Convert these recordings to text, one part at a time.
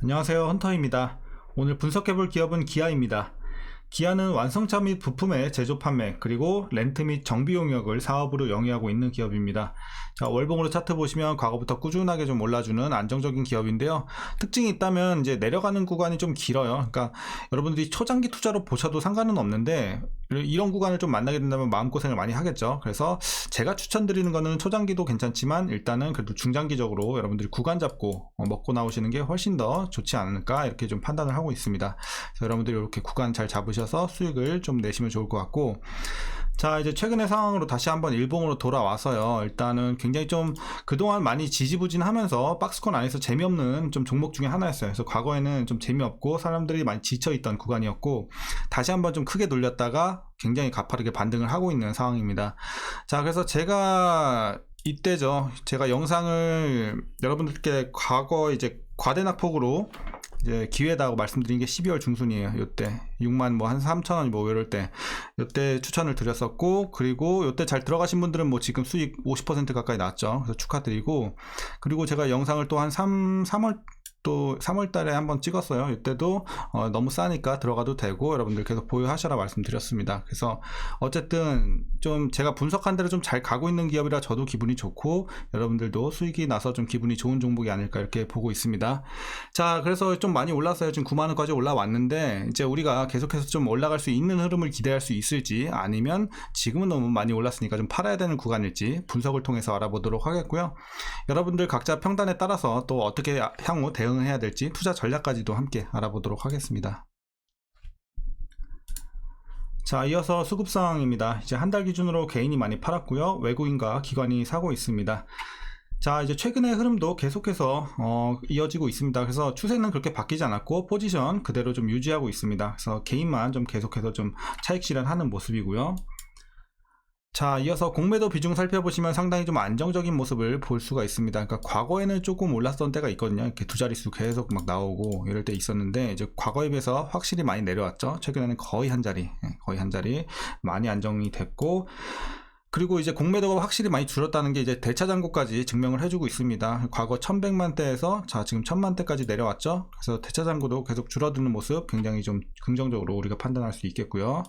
안녕하세요. 헌터입니다. 오늘 분석해볼 기업은 기아입니다. 기아는 완성차 및 부품의 제조 판매 그리고 렌트 및 정비 용역을 사업으로 영위하고 있는 기업입니다. 자, 월봉으로 차트 보시면 과거부터 꾸준하게 좀 올라주는 안정적인 기업인데요. 특징이 있다면 이제 내려가는 구간이 좀 길어요. 그러니까 여러분들이 초장기 투자로 보셔도 상관은 없는데 이런 구간을 좀 만나게 된다면 마음고생을 많이 하겠죠. 그래서 제가 추천드리는 거는 초장기도 괜찮지만 일단은 그래도 중장기적으로 여러분들이 구간 잡고 어, 먹고 나오시는 게 훨씬 더 좋지 않을까 이렇게 좀 판단을 하고 있습니다. 여러분들이 이렇게 구간 잘 잡으셔서 수익을 좀 내시면 좋을 것 같고 자 이제 최근의 상황으로 다시 한번 일봉으로 돌아와서요. 일단은 굉장히 좀 그동안 많이 지지부진 하면서 박스권 안에서 재미없는 좀 종목 중에 하나였어요. 그래서 과거에는 좀 재미없고 사람들이 많이 지쳐있던 구간이었고 다시 한번 좀 크게 돌렸다가 굉장히 가파르게 반등을 하고 있는 상황입니다. 자 그래서 제가 이때죠. 제가 영상을 여러분들께 과거 이제 과대낙폭으로 이제 기회다고 말씀드린 게 12월 중순이에요. 요때 6만 뭐 한 3천 원 뭐 이럴 때 요때 추천을 드렸었고 그리고 요때 잘 들어가신 분들은 뭐 지금 수익 50% 가까이 났죠. 그래서 축하드리고 그리고 제가 영상을 또 한 3, 3월 또 3월 달에 한번 찍었어요. 이때도 어, 너무 싸니까 들어가도 되고 여러분들 계속 보유하셔라 말씀드렸습니다. 그래서 어쨌든 좀 제가 분석한 대로 좀 잘 가고 있는 기업이라 저도 기분이 좋고 여러분들도 수익이 나서 좀 기분이 좋은 종목이 아닐까 이렇게 보고 있습니다. 자, 그래서 좀 많이 올랐어요. 지금 9만 원까지 올라왔는데 이제 우리가 계속해서 좀 올라갈 수 있는 흐름을 기대할 수 있을지 아니면 지금은 너무 많이 올랐으니까 좀 팔아야 되는 구간일지 분석을 통해서 알아보도록 하겠고요. 여러분들 각자 평단에 따라서 또 어떻게 향후 대응 을 해야 될지 투자 전략까지도 함께 알아보도록 하겠습니다. 자, 이어서 수급 상황입니다. 이제 한 달 기준으로 개인이 많이 팔았고요. 외국인과 기관이 사고 있습니다. 자, 이제 최근의 흐름도 계속해서 어, 이어지고 있습니다. 그래서 추세는 그렇게 바뀌지 않았고 포지션 그대로 좀 유지하고 있습니다. 그래서 개인만 좀 계속해서 좀 차익 실현하는 모습이고요. 자, 이어서 공매도 비중 살펴보시면 상당히 좀 안정적인 모습을 볼 수가 있습니다. 그러니까 과거에는 조금 올랐던 때가 있거든요. 이렇게 두 자릿수 계속 막 나오고 이럴 때 있었는데 이제 과거에 비해서 확실히 많이 내려왔죠. 최근에는 거의 한 자리, 예, 거의 한 자리 많이 안정이 됐고 그리고 이제 공매도가 확실히 많이 줄었다는 게 이제 대차 잔고까지 증명을 해주고 있습니다. 과거 1100만 대에서 자 지금 1000만 대까지 내려왔죠. 그래서 대차 잔고도 계속 줄어드는 모습 굉장히 좀 긍정적으로 우리가 판단할 수 있겠고요.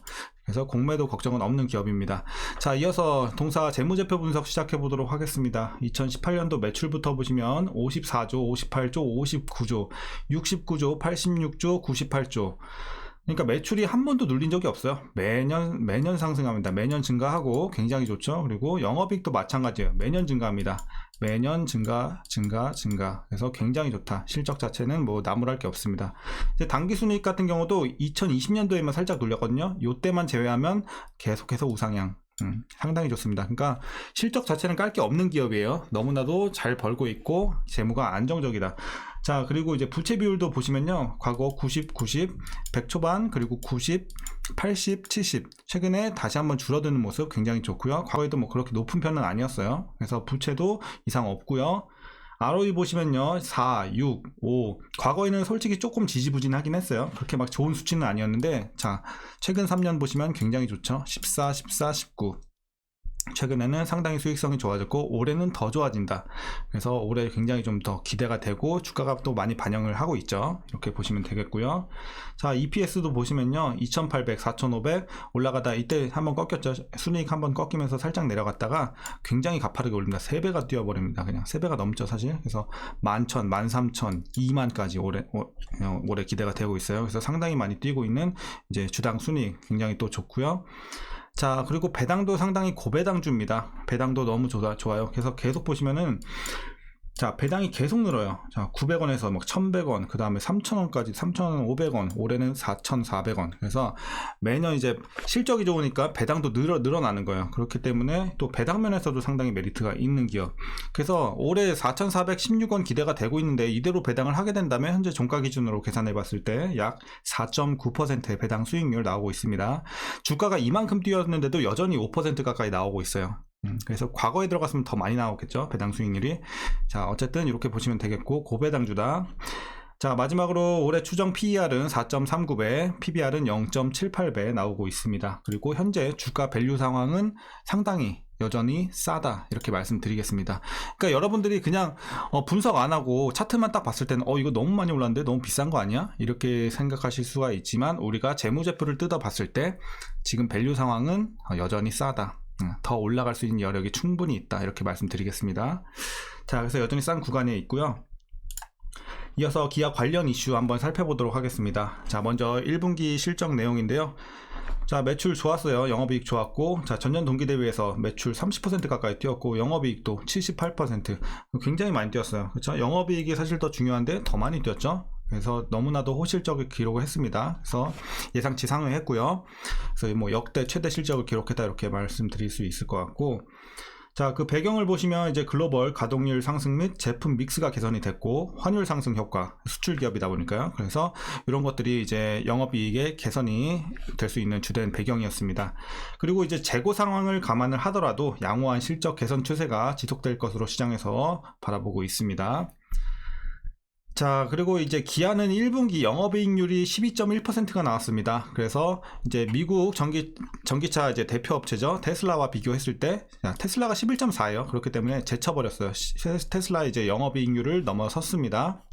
그래서 공매도 걱정은 없는 기업입니다. 자, 이어서 동사 재무제표 분석 시작해 보도록 하겠습니다. 2018년도 매출부터 보시면 54조, 58조, 59조, 69조, 86조, 98조. 그러니까 매출이 한 번도 눌린 적이 없어요. 매년 매년 상승합니다. 매년 증가하고 굉장히 좋죠. 그리고 영업이익도 마찬가지예요. 매년 증가합니다. 매년 증가, 증가, 증가. 그래서 굉장히 좋다. 실적 자체는 뭐 나무랄 게 없습니다. 이제 당기 순이익 같은 경우도 2020년도에만 살짝 눌렸거든요. 요때만 제외하면 계속해서 우상향. 음, 상당히 좋습니다. 그러니까 실적 자체는 깔 게 없는 기업이에요. 너무나도 잘 벌고 있고 재무가 안정적이다. 자, 그리고 이제 부채 비율도 보시면요. 과거 90, 90, 100 초반, 그리고 90, 80, 70. 최근에 다시 한번 줄어드는 모습 굉장히 좋고요. 과거에도 뭐 그렇게 높은 편은 아니었어요. 그래서 부채도 이상 없고요. ROE 보시면요 4, 6, 5 과거에는 솔직히 조금 지지부진하긴 했어요 그렇게 막 좋은 수치는 아니었는데 자 최근 3년 보시면 굉장히 좋죠 14, 14, 19 최근에는 상당히 수익성이 좋아졌고 올해는 더 좋아진다. 그래서 올해 굉장히 좀 더 기대가 되고 주가가 또 많이 반영을 하고 있죠. 이렇게 보시면 되겠고요. 자, EPS도 보시면요. 2,800, 4,500 올라가다 이때 한번 꺾였죠. 순이익 한번 꺾이면서 살짝 내려갔다가 굉장히 가파르게 올립니다. 3배가 뛰어버립니다. 그냥 3배가 넘죠, 사실. 그래서 11,000, 13,000, 2만까지 올해 어, 올해 기대가 되고 있어요. 그래서 상당히 많이 뛰고 있는 이제 주당 순이익 굉장히 또 좋고요. 자, 그리고 배당도 상당히 고배당주입니다. 배당도 너무 좋아, 좋아요. 그래서 계속 보시면은 자, 배당이 계속 늘어요. 자, 900원에서 막 1100원, 그 다음에 3000원까지 3500원, 올해는 4400원. 그래서 매년 이제 실적이 좋으니까 배당도 늘어, 늘어나는 거예요. 그렇기 때문에 또 배당 면에서도 상당히 메리트가 있는 기업. 그래서 올해 4416원 기대가 되고 있는데 이대로 배당을 하게 된다면 현재 종가 기준으로 계산해 봤을 때 약 4.9%의 배당 수익률 나오고 있습니다. 주가가 이만큼 뛰었는데도 여전히 5% 가까이 나오고 있어요. 음, 그래서 과거에 들어갔으면 더 많이 나오겠죠 배당 수익률이 자 어쨌든 이렇게 보시면 되겠고 고배당주다 자 마지막으로 올해 추정 PER은 4.39배 PBR은 0.78배 나오고 있습니다 그리고 현재 주가 밸류 상황은 상당히 여전히 싸다 이렇게 말씀드리겠습니다. 그러니까 여러분들이 그냥 어, 분석 안 하고 차트만 딱 봤을 때는 어 이거 너무 많이 올랐는데 너무 비싼 거 아니야? 이렇게 생각하실 수가 있지만 우리가 재무제표를 뜯어 봤을 때 지금 밸류 상황은 어, 여전히 싸다. 음, 더 올라갈 수 있는 여력이 충분히 있다 이렇게 말씀드리겠습니다. 자 그래서 여전히 싼 구간에 있고요. 이어서 기아 관련 이슈 한번 살펴보도록 하겠습니다. 자, 먼저 1분기 실적 내용인데요. 자, 매출 좋았어요. 영업이익 좋았고, 자, 전년 동기 대비해서 매출 30% 가까이 뛰었고, 영업이익도 78%. 굉장히 많이 뛰었어요. 그렇죠? 영업이익이 사실 더 중요한데 더 많이 뛰었죠? 그래서 너무나도 호실적을 기록을 했습니다. 그래서 예상치 상회했고요. 그래서 뭐 역대 최대 실적을 기록했다 이렇게 말씀드릴 수 있을 것 같고, 자, 그 배경을 보시면 이제 글로벌 가동률 상승 및 제품 믹스가 개선이 됐고 환율 상승 효과, 수출 기업이다 보니까요. 그래서 이런 것들이 이제 영업 이익의 개선이 될 수 있는 주된 배경이었습니다. 그리고 이제 재고 상황을 감안을 하더라도 양호한 실적 개선 추세가 지속될 것으로 시장에서 바라보고 있습니다. 자, 그리고 이제 기아는 1분기 영업이익률이 12.1%가 나왔습니다. 그래서 이제 미국 전기 전기차 이제 대표 업체죠. 테슬라와 비교했을 때 야, 테슬라가 11.4예요. 그렇기 때문에 제쳐버렸어요. 시- 테슬라 이제 영업이익률을 넘어섰습니다.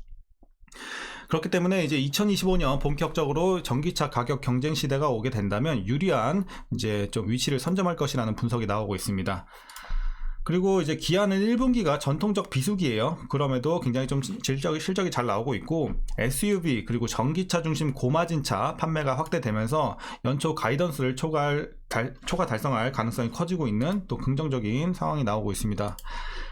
그렇기 때문에 이제 2025년 본격적으로 전기차 가격 경쟁 시대가 오게 된다면 유리한 이제 좀 위치를 선점할 것이라는 분석이 나오고 있습니다. 그리고 이제 기아는 1분기가 전통적 비수기예요. 그럼에도 굉장히 좀 실적이, 실적이 잘 나오고 있고 SUV 그리고 전기차 중심 고마진 차 판매가 확대되면서 연초 가이던스를 초과, 달, 초과 달성할 가능성이 커지고 있는 또 긍정적인 상황이 나오고 있습니다.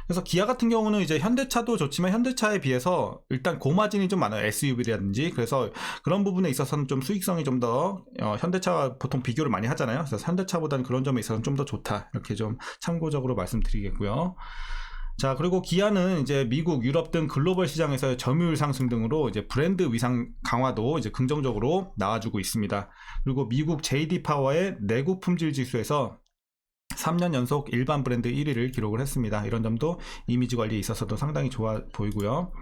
그래서 기아 같은 경우는 이제 현대차도 좋지만 현대차에 비해서 일단 고마진이 좀 많아요. SUV라든지. 그래서 그런 부분에 있어서는 좀 수익성이 좀더 현대차와 보통 비교를 많이 하잖아요. 그래서 현대차보다는 그런 점에 있어서는 좀 더 좋다. 이렇게 좀 참고적으로 말씀드리겠고요. 자, 그리고 기아는 이제 미국, 유럽 등 글로벌 시장에서의 점유율 상승 등으로 이제 브랜드 위상 강화도 이제 긍정적으로 나와주고 있습니다. 그리고 미국 JD 파워의 내구 품질 지수에서 3년 연속 일반 브랜드 1위를 기록을 했습니다. 이런 점도 이미지 관리에 있어서도 상당히 좋아 보이고요.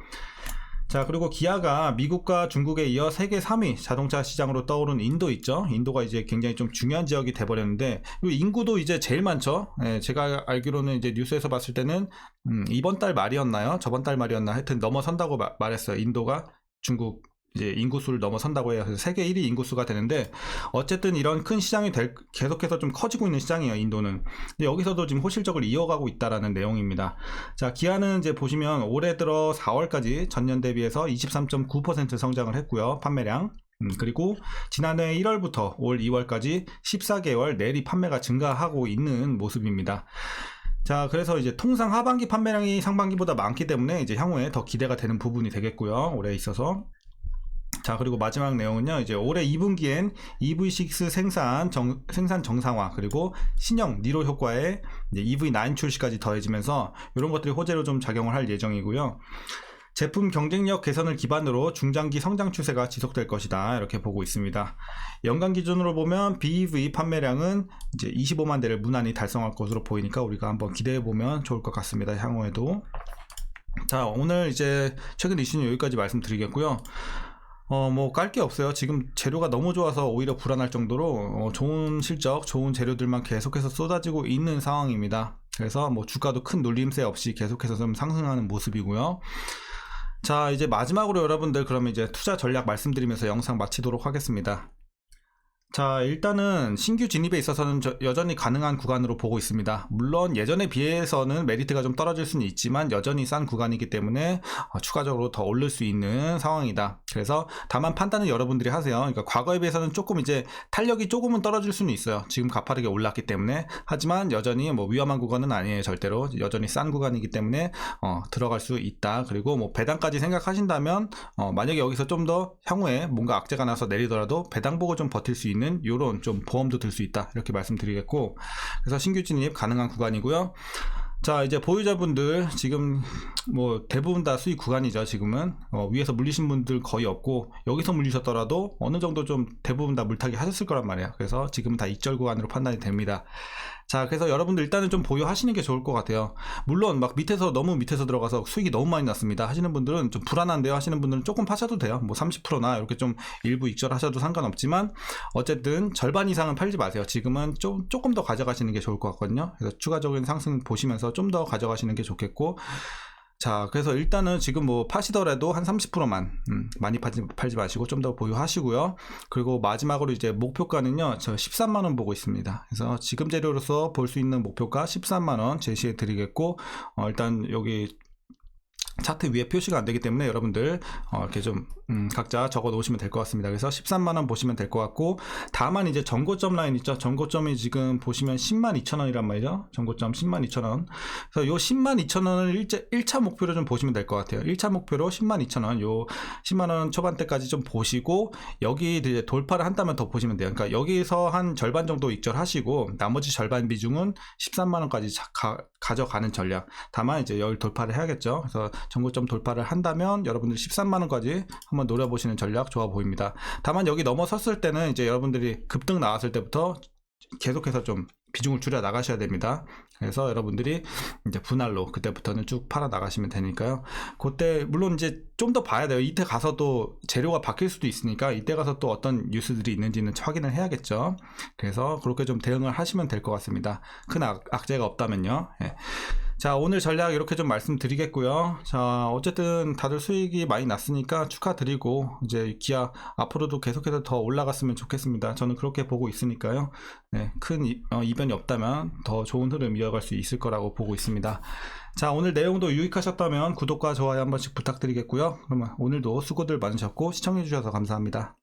자, 그리고 기아가 미국과 중국에 이어 세계 3위 자동차 시장으로 떠오른 인도 있죠. 인도가 이제 굉장히 좀 중요한 지역이 돼버렸는데, 인구도 이제 제일 많죠. 예, 제가 알기로는 이제 뉴스에서 봤을 때는, 음, 이번 달 말이었나요? 저번 달 말이었나? 하여튼 넘어선다고 마- 말했어요. 인도가 중국 이제 인구수를 넘어선다고. 그래서 세계 1위 인구수가 되는데, 어쨌든 이런 큰 시장이 될, 계속해서 좀 커지고 있는 시장이에요, 인도는. 근데 여기서도 지금 호실적을 이어가고 있다라는 내용입니다. 자, 기아는 이제 보시면 올해 들어 4월까지 전년 대비해서 23.9% 성장을 했고요. 판매량. 음, 그리고 지난해 1월부터 올 2월까지 14개월 내리 판매가 증가하고 있는 모습입니다. 자, 그래서 이제 통상 하반기 판매량이 상반기보다 많기 때문에 이제 향후에 더 기대가 되는 부분이 되겠고요. 올해 있어서. 자, 그리고 마지막 내용은요, 이제 올해 2분기엔 EV6 생산 정, 생산 정상화, 그리고 신형 니로 효과에 이제 EV9 출시까지 더해지면서 이런 것들이 호재로 좀 작용을 할 예정이고요. 제품 경쟁력 개선을 기반으로 중장기 성장 추세가 지속될 것이다. 이렇게 보고 있습니다. 연간 기준으로 보면 BEV 판매량은 이제 25만 대를 무난히 달성할 것으로 보이니까 우리가 한번 기대해 보면 좋을 것 같습니다. 향후에도. 자, 오늘 이제 최근 이슈는 여기까지 말씀드리겠고요. 어, 뭐, 깔 게 없어요. 지금 재료가 너무 좋아서 오히려 불안할 정도로, 어, 좋은 실적, 좋은 재료들만 계속해서 쏟아지고 있는 상황입니다. 그래서 뭐, 주가도 큰 눌림세 없이 계속해서 좀 상승하는 모습이고요. 자, 이제 마지막으로 여러분들 그러면 이제 투자 전략 말씀드리면서 영상 마치도록 하겠습니다. 자, 일단은 신규 진입에 있어서는 저- 여전히 가능한 구간으로 보고 있습니다. 물론 예전에 비해서는 메리트가 좀 떨어질 수는 있지만 여전히 싼 구간이기 때문에 어, 추가적으로 더 오를 수 있는 상황이다. 그래서 다만 판단은 여러분들이 하세요. 그러니까 과거에 비해서는 조금 이제 탄력이 조금은 떨어질 수는 있어요. 지금 가파르게 올랐기 때문에. 하지만 여전히 뭐 위험한 구간은 아니에요. 절대로. 여전히 싼 구간이기 때문에 어, 들어갈 수 있다. 그리고 뭐 배당까지 생각하신다면 어, 만약에 여기서 좀 더 향후에 뭔가 악재가 나서 내리더라도 배당 보고 좀 버틸 수 있는 요런 좀 보험도 들 수 있다. 이렇게 말씀드리겠고. 그래서 신규 진입 가능한 구간이고요. 자, 이제 보유자분들 지금 뭐 대부분 다 수익 구간이죠. 지금은 어, 위에서 물리신 분들 거의 없고 여기서 물리셨더라도 어느 정도 좀 대부분 다 물타기 하셨을 거란 말이에요. 그래서 지금은 다 익절 구간으로 판단이 됩니다. 자, 그래서 여러분들 일단은 좀 보유하시는 게 좋을 것 같아요. 물론 막 밑에서 너무 밑에서 들어가서 수익이 너무 많이 났습니다. 하시는 분들은 좀 불안한데요. 하시는 분들은 조금 파셔도 돼요. 뭐 30%나 이렇게 좀 일부 익절하셔도 상관없지만 어쨌든 절반 이상은 팔지 마세요. 지금은 좀 조금 더 가져가시는 게 좋을 것 같거든요. 그래서 추가적인 상승 보시면서 좀 더 가져가시는 게 좋겠고 자, 그래서 일단은 지금 뭐 파시더라도 한 30%만 음, 많이 팔지, 팔지 마시고 좀 더 보유하시고요. 그리고 마지막으로 이제 목표가는요, 저 13만 원 보고 있습니다. 그래서 지금 재료로서 볼 수 있는 목표가 13만 원 제시해 드리겠고, 어, 일단 여기 차트 위에 표시가 안 되기 때문에 여러분들 어, 이렇게 좀 음, 각자 적어 놓으시면 될 것 같습니다. 그래서 13만 원 보시면 될 것 같고 다만 이제 전고점 라인 있죠. 전고점이 지금 보시면 10만 2천 원이란 말이죠. 전고점 10만 2천 원. 그래서 요 10만 2천 원을 1차, 1차 목표로 좀 보시면 될 것 같아요. 1차 목표로 10만 2천 원, 요 10만 원 초반대까지 좀 보시고 여기 이제 돌파를 한다면 더 보시면 돼요. 그러니까 여기서 한 절반 정도 익절하시고 나머지 절반 비중은 13만 원까지 자- 가, 가져가는 전략. 다만 이제 여기 돌파를 해야겠죠. 그래서 전고점 돌파를 한다면 여러분들 13만 원까지 한번 노려보시는 전략 좋아 보입니다. 다만 여기 넘어섰을 때는 이제 여러분들이 급등 나왔을 때부터 계속해서 좀 비중을 줄여 나가셔야 됩니다. 그래서 여러분들이 이제 분할로 그때부터는 쭉 팔아 나가시면 되니까요. 그때 물론 이제 좀 더 봐야 돼요. 이때 가서도 재료가 바뀔 수도 있으니까 이때 가서 또 어떤 뉴스들이 있는지는 확인을 해야겠죠. 그래서 그렇게 좀 대응을 하시면 될 것 같습니다. 큰 악, 악재가 없다면요. 예. 자, 오늘 전략 이렇게 좀 말씀드리겠고요. 자, 어쨌든 다들 수익이 많이 났으니까 축하드리고, 이제 기아 앞으로도 계속해서 더 올라갔으면 좋겠습니다. 저는 그렇게 보고 있으니까요. 네, 큰 이, 어, 이변이 없다면 더 좋은 흐름 이어갈 수 있을 거라고 보고 있습니다. 자, 오늘 내용도 유익하셨다면 구독과 좋아요 한 번씩 부탁드리겠고요. 그러면 오늘도 수고들 많으셨고, 시청해 주셔서 감사합니다.